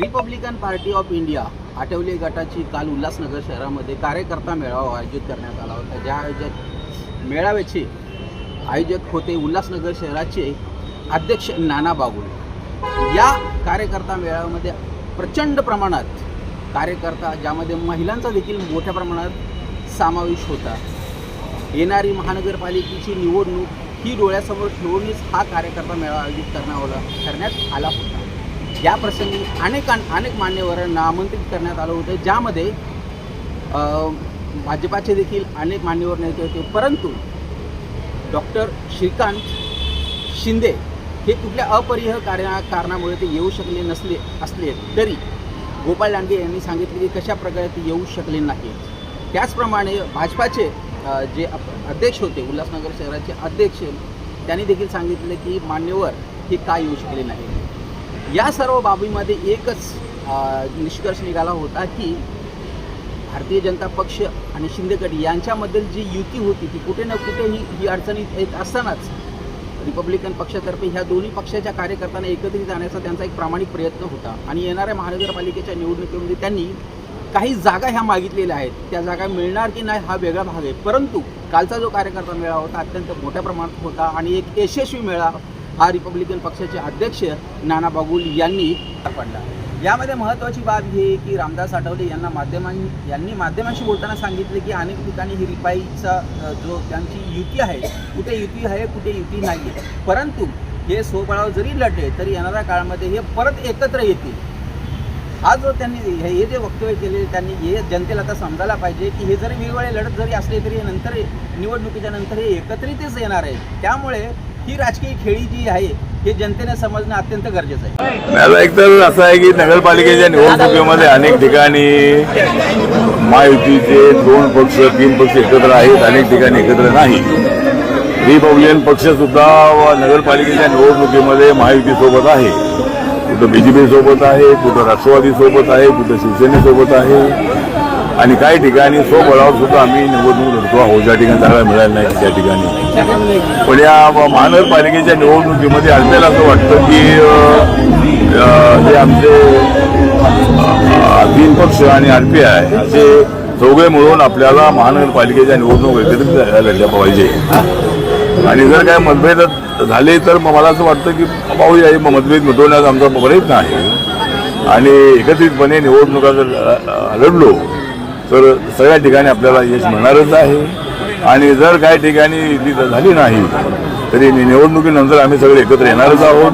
Republican party of India Athawale गटाची काल उल्हासनगर शहरामध्ये कार्यकर्ता मेळावा आयोजित करण्यात आला होता. ज्या आयोजक मेळाव्याचे आयोजक होते उल्हासनगर शहराचे अध्यक्ष नाना बागुल. या कार्यकर्ता मेळाव्यामध्ये प्रचंड प्रमाणात कार्यकर्ता ज्यामध्ये महिलांचा देखील मोठ्या प्रमाणात समावेश होता. येणारी महानगरपालिकेची निवडणूक ही डोळ्यासमोर ठेवूनच हा कार्यकर्ता मेळावा आयोजित करण्यात आला करण्यात आला होता. या प्रसंगी अनेक अनेक मान्यवरांना आमंत्रित करण्यात आलं होतं ज्यामध्ये भाजपाचे देखील अनेक मान्यवर नेते होते. परंतु डॉक्टर श्रीकांत शिंदे हे कुठल्या अपरिह कारणा कारणामुळे ते येऊ शकले नसले असले तरी गोपाळ लांडगे यांनी सांगितले की कशा प्रकारे ते येऊ शकले नाहीत. त्याचप्रमाणे भाजपाचे जे अध्यक्ष होते उल्हासनगर शहराचे अध्यक्ष त्यांनी देखील सांगितले की मान्यवर हे का येऊ शकले नाही या सर्व बाबीमध्ये एकच निष्कर्ष निघाला होता की भारतीय जनता पक्ष आणि शिंदेगड यांच्यामधील जी युती होती ती कुठे ना कुठे ही ही अडचणीत येत असतानाच रिपब्लिकन पक्षातर्फे ह्या दोन्ही पक्षाच्या कार्यकर्त्यांना एकत्रित आणण्याचा त्यांचा एक प्रामाणिक प्रयत्न होता. आणि येणाऱ्या महानगरपालिकेच्या निवडणुकीमध्ये त्यांनी काही जागा ह्या मागितलेल्या आहेत. त्या जागा मिळणार की नाही हा वेगळा भाग आहे. परंतु कालचा जो कार्यकर्ता मेळावा होता अत्यंत मोठ्या प्रमाणात होता आणि एक यशस्वी मेळावा हा रिपब्लिकन पक्षाचे अध्यक्ष नाना बागुल यांनी पार पाडला. यामध्ये महत्त्वाची बाब ही आहे की रामदास आठवले यांना माध्यमां यांनी माध्यमांशी बोलताना सांगितले की अनेक ठिकाणी ही रिपाईचा जो त्यांची युती आहे कुठे युती आहे कुठे युती नाही आहे परंतु हे स्वबळावर जरी लढले तरी येणाऱ्या काळामध्ये हे परत एकत्र येतील. हा जो त्यांनी हे हे जे वक्तव्य केले त्यांनी हे जनतेला आता समजायला पाहिजे की हे जरी वेगवेगळे लढत जरी असले तरी नंतर निवडणुकीच्या नंतर हे एकत्रितच येणार आहे. त्यामुळे ही राजकीय खेळी जी आहे हे जनतेने समजणं अत्यंत गरजेचं आहे. मला एक तर असं आहे की नगरपालिकेच्या निवडणुकीमध्ये अनेक ठिकाणी महायुतीचे दोन पक्ष तीन पक्ष एकत्र आहेत अनेक ठिकाणी एकत्र नाही. रिपब्लिकन पक्ष सुद्धा नगरपालिकेच्या निवडणुकीमध्ये महायुतीसोबत आहे. कुठं बीजेपी सोबत आहे कुठं राष्ट्रवादी सोबत आहे कुठं शिवसेनेसोबत आहे. आणि काही ठिकाणी स्वबळावर सुद्धा आम्ही निवडणूक लढतो. आहोत ज्या ठिकाणी जागा मिळायला नाही त्या ठिकाणी. पण या महानगरपालिकेच्या निवडणुकीमध्ये आपल्याला असं वाटतं की जे आमचे तीन पक्ष आणि आर पी आय असे चौघे मिळून आपल्याला महानगरपालिकेच्या निवडणूक एकत्रित लढल्या पाहिजे. आणि जर काय मतभेद झाले तर मग मला असं वाटतं की पाहूया. हे मतभेद मिटवण्याचा आमचा प्रयत्न आहे आणि एकत्रितपणे निवडणुका जर लढलो तर सगळ्या ठिकाणी आपल्याला यश मिळणारच आहे. आणि जर काही ठिकाणी झाली नाही तरी निवडणुकीनंतर आम्ही सगळे एकत्र येणारच आहोत.